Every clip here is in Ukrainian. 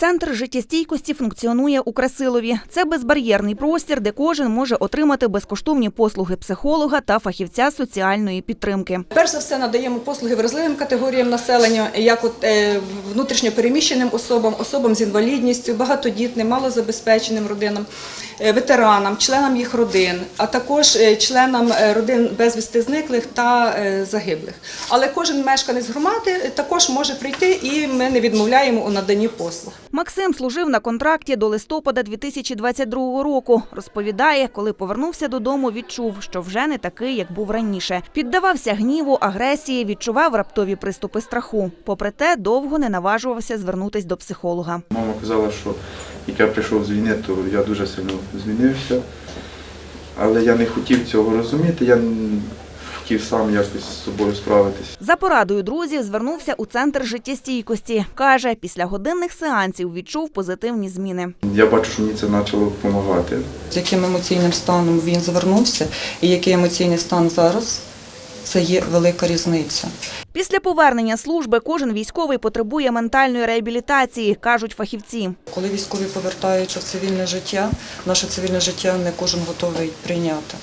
Центр життєстійкості функціонує у Красилові. Це безбар'єрний простір, де кожен може отримати безкоштовні послуги психолога та фахівця соціальної підтримки. Перш за все надаємо послуги вразливим категоріям населення, як от е, внутрішньо особам, особам з інвалідністю, багатодітним, малозабезпеченим родинам, е, ветеранам, членам їх родин, а також е, членам родин безвісти зниклих та загиблих. Але кожен мешканець громади також може прийти, і ми не відмовляємо у наданні послуг. Максим служив на контракті до листопада 2022 року. Розповідає, коли повернувся додому, відчув, що вже не такий, як був раніше. Піддавався гніву, агресії, відчував раптові приступи страху. Попри те, довго не наважувався звернутись до психолога. Мама казала, що як я прийшов з війни, то я дуже сильно змінився. Але я не хотів цього розуміти, я хотів сам якось з собою справитись. За порадою друзів звернувся у центр життєстійкості. Каже, після годинних сеансів відчув позитивні зміни. Я бачу, що мені це почало допомагати. з яким емоційним станом він звернувся, і який емоційний стан зараз, це є велика різниця. Після повернення служби кожен військовий потребує ментальної реабілітації, кажуть фахівці. Коли військові повертаються в цивільне життя, наше цивільне життя не кожен готовий прийняти.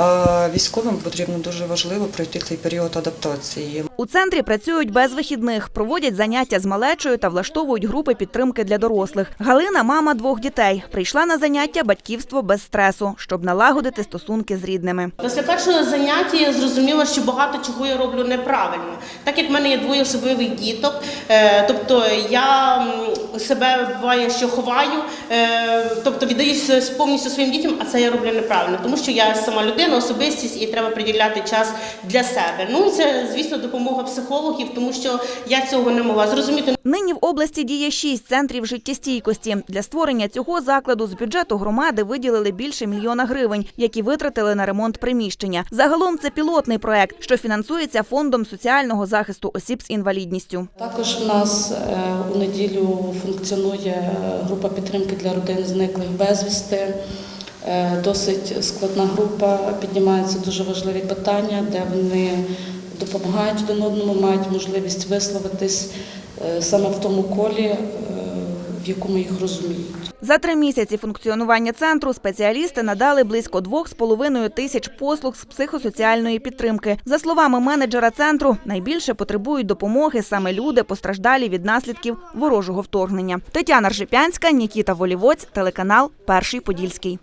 А військовим потрібно дуже важливо пройти цей період адаптації. У центрі працюють без вихідних, проводять заняття з малечою та влаштовують групи підтримки для дорослих. Галина, мама двох дітей, прийшла на заняття батьківство без стресу, щоб налагодити стосунки з рідними. Після першого заняття я зрозуміла, що багато чого я роблю неправильно. Так як в мене є двоє особливих діток, е, тобто я себе буває, що ховаю, е, тобто віддаюся повністю своїм дітям, а це я роблю неправильно, тому що я сама людина, особистість і треба приділяти час для себе. Ну це, звісно, допомога психологів, тому що я цього не могла зрозуміти. Нині в області діє шість центрів життєстійкості. Для створення цього закладу з бюджету громади виділили більше мільйона гривень, які витратили на ремонт приміщення. Загалом це пілотний проект, що фінансується фондом соціального захисту осіб з інвалідністю. Також в нас е, у неділю функціонує е, група підтримки для родин зниклих безвісти. Е, Досить складна група, піднімаються дуже важливі питання, де вони допомагають один одному, мають можливість висловитись е, саме в тому колі, е, в якому їх розуміють. За три місяці функціонування центру спеціалісти надали близько двох з половиною тисяч послуг з психосоціальної підтримки. За словами менеджера центру, найбільше потребують допомоги саме люди, постраждалі від наслідків ворожого вторгнення. Тетяна Ржепянська, Нікіта Волівоць, телеканал Перший Подільський.